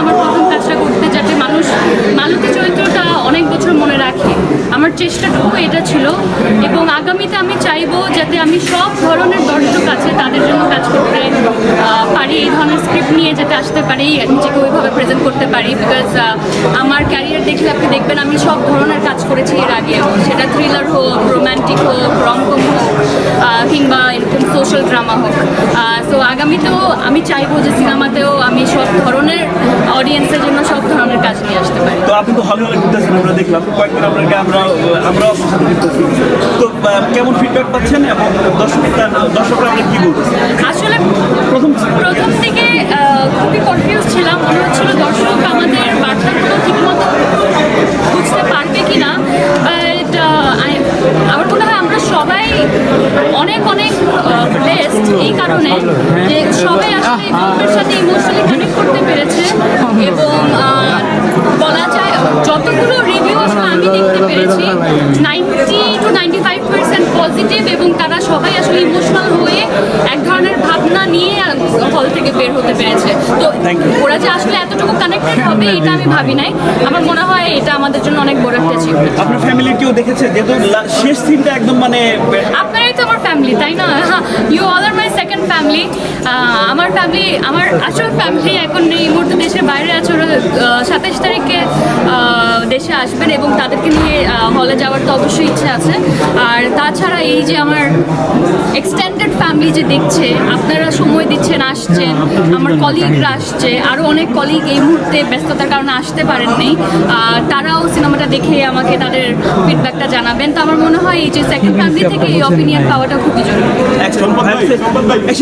আমার প্রথম কাজটা করতে যাতে মানুষ, মালতী চরিত্রটা অনেক বছর মনে রাখে। আমার চেষ্টাটুকু এটা ছিল এবং আগামীতে আমি চাইব যাতে আমি সব ধরনের দর্শক আছে তাদের জন্য কাজ করতে পারি, এই ধরনের স্ক্রিপ্ট নিয়ে যাতে আসতে পারি নিজেকে ওইভাবে প্রেজেন্ট করতে পারি বিকজ আমার ক্যারিয়ার দেখলে আপনি দেখবেন আমি সব ধরনের কাজ করেছি এর আগে। সেটা থ্রিলার হোক রোম্যান্টিক হোক রমকম হোক কিংবা এরকম সোশ্যাল ড্রামা হোক। সো আগামীতেও আমি চাইব যে সিনেমাতেও আমি সব ধরনের অডিয়েন্সের জন্য সব ধরনের কাজ নিয়ে আসতে পারি। তো আপনি তো হলে হলে ঘুরতেছেন আমরা দেখলাম কয়েকদিন আপনাকে আমরা আমরাও ঘুরতেছি তো কেমন ফিডব্যাক পাচ্ছেন এবং দর্শকরা দর্শকরা আমরা কি বলতেছে আসলে প্রথম প্রথম থেকে খুবই কনফিউজ ছিলাম মনে হচ্ছিল অনেক অনেক বেস্ট এই কারণে যে সবাই আসলে গল্পের সাথে ইমোশনালি কানেক্ট করতে পেরেছে এবং বলা যায় যতগুলো রিভিউ আসলে আমি দেখতে পেরেছি ninety two ninety five percent positive এবং তারা সবাই আসলে ইমোশনাল হয়ে এক ধরনের ভাবনা নিয়ে হল থেকে বের হতে পেরেছে। তো ওরা যে আসলে এতটুকু কানেক্টেড হবে এটা আমি ভাবি নাই। আমার মনে হয় এটা আমাদের জন্য অনেক বড় একটা achievement। আপনার ফ্যামিলি কেউ দেখেছে? যেহেতু শেষ সিনটা একদম মানে আপনারাই ফ্যামিলি আমার ফ্যামিলি আমার আসল ফ্যামিলি এখন এই মুহূর্তে দেশের বাইরে আছে। ওরা সাতাইশ তারিখে দেশে আসবেন এবং তাদেরকে নিয়ে হলে যাওয়ার তো অবশ্যই ইচ্ছে আছে। আর তাছাড়া এই যে আমার এক্সটেন্ডেড ফ্যামিলি যে দেখছে আপনারা সময় দিচ্ছেন আসছেন আমার কলিগরা আসছে আরও অনেক কলিগ এই মুহূর্তে ব্যস্ততার কারণে আসতে পারেননি। তারাও সিনেমাটা দেখে আমাকে তাদের ফিডব্যাকটা জানাবেন। তো আমার মনে হয় এই যে সেকেন্ড ফ্যামিলি থেকে এই অপিনিয়ন পাওয়াটা খুবই জরুরি।